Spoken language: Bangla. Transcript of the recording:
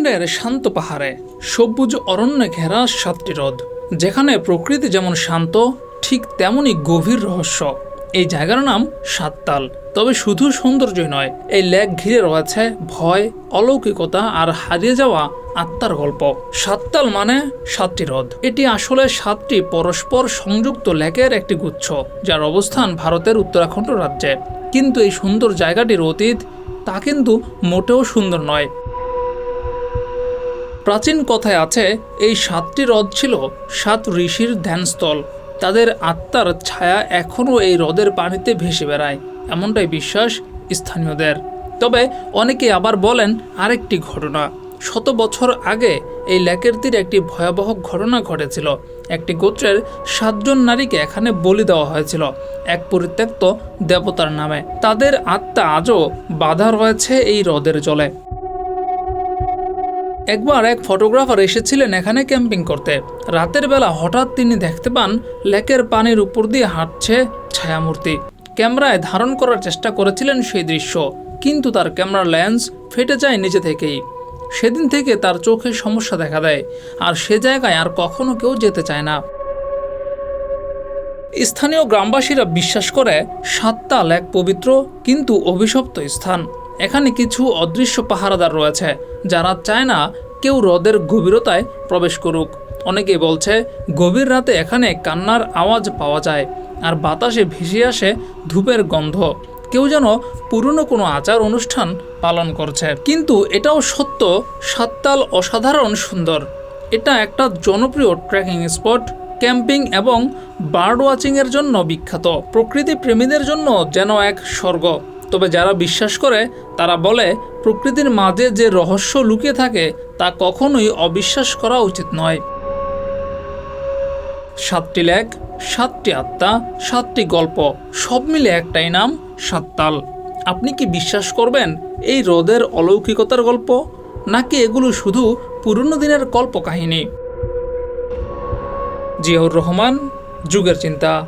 উত্তরাখণ্ডের শান্ত পাহাড়ে সবুজ অরণ্যে ঘেরা সাতটি হ্রদ, যেখানে প্রকৃতি যেমন শান্ত, ঠিক তেমনই গভীর রহস্য। এই জায়গার নাম সাততাল। তবে শুধু সৌন্দর্যই নয়, এই লেক ঘিরে রয়েছে ভয়, অলৌকিকতা আর হারিয়ে যাওয়া আত্মার গল্প। সাততাল মানে সাতটি হ্রদ। এটি আসলে সাতটি পরস্পর সংযুক্ত লেকের একটি গুচ্ছ, যার অবস্থান ভারতের উত্তরাখণ্ড রাজ্যে। কিন্তু এই সুন্দর জায়গাটির অতীত তা কিন্তু মোটেও সুন্দর নয়। প্রাচীন কথায় আছে, এই সাতটি হ্রদ ছিল সাত ঋষির ধ্যানস্থল। তাদের আত্মার ছায়া এখনও এই হ্রদের পানিতে ভেসে বেড়ায়, এমনটাই বিশ্বাস স্থানীয়দের। তবে অনেকে আবার বলেন আরেকটি ঘটনা। শত বছর আগে এই লেকের তীরে একটি ভয়াবহ ঘটনা ঘটেছিল। একটি গোত্রের সাতজন নারীকে এখানে বলি দেওয়া হয়েছিল, এক পরিত্যক্ত দেবতার নামে। তাদের আত্মা আজও বাধা রয়েছে এই হ্রদের জলে। একবার এক ফটোগ্রাফার এসেছিলেন এখানে ক্যাম্পিং করতে। রাতের বেলা হঠাৎ তিনি দেখতে পান লেকের পানির উপর দিয়ে হাঁটছে ছায়ামূর্তি। ক্যামেরায় ধারণ করার চেষ্টা করেছিলেন সেই দৃশ্য, কিন্তু তার ক্যামেরার লেন্স ফেটে যায় নিজে থেকেই। সেদিন থেকে তার চোখে সমস্যা দেখা দেয়, আর সে জায়গায় আর কখনো কেউ যেতে চায় না। স্থানীয় গ্রামবাসীরা বিশ্বাস করে সাততাল লেক পবিত্র, কিন্তু অভিশপ্ত স্থান। এখানে কিছু অদৃশ্য পাহারাদার রয়েছে, যারা চায় না কেউ হ্রদের গভীরতায় প্রবেশ করুক। অনেকে বলছে, গভীর রাতে এখানে কান্নার আওয়াজ পাওয়া যায় আর বাতাসে ভেসে আসে ধূপের গন্ধ। কেউ যেন পুরনো কোনো আচার অনুষ্ঠান পালন করছে। কিন্তু এটাও সত্য, সাততাল অসাধারণ সুন্দর। এটা একটা জনপ্রিয় ট্রেকিং স্পট, ক্যাম্পিং এবং বার্ড ওয়াচিংয়ের জন্য বিখ্যাত। প্রকৃতি প্রেমীদের জন্য যেন এক স্বর্গ। তবে যারা বিশ্বাস করে, তারা বলে, প্রকৃতির মাঝে যে রহস্য লুকিয়ে থাকে, তা কখনোই অবিশ্বাস করা উচিত নয়। সাতটি লেখ, সাতটি আত্মা, সাতটি গল্প, সব মিলে একটাই নাম, সাততাল। আপনি কি বিশ্বাস করবেন এই রোদের অলৌকিকতার গল্প? নাকি এগুলো শুধু পুরনো দিনের কল্প কাহিনী জিয়াউর রহমান, যুগের চিন্তা।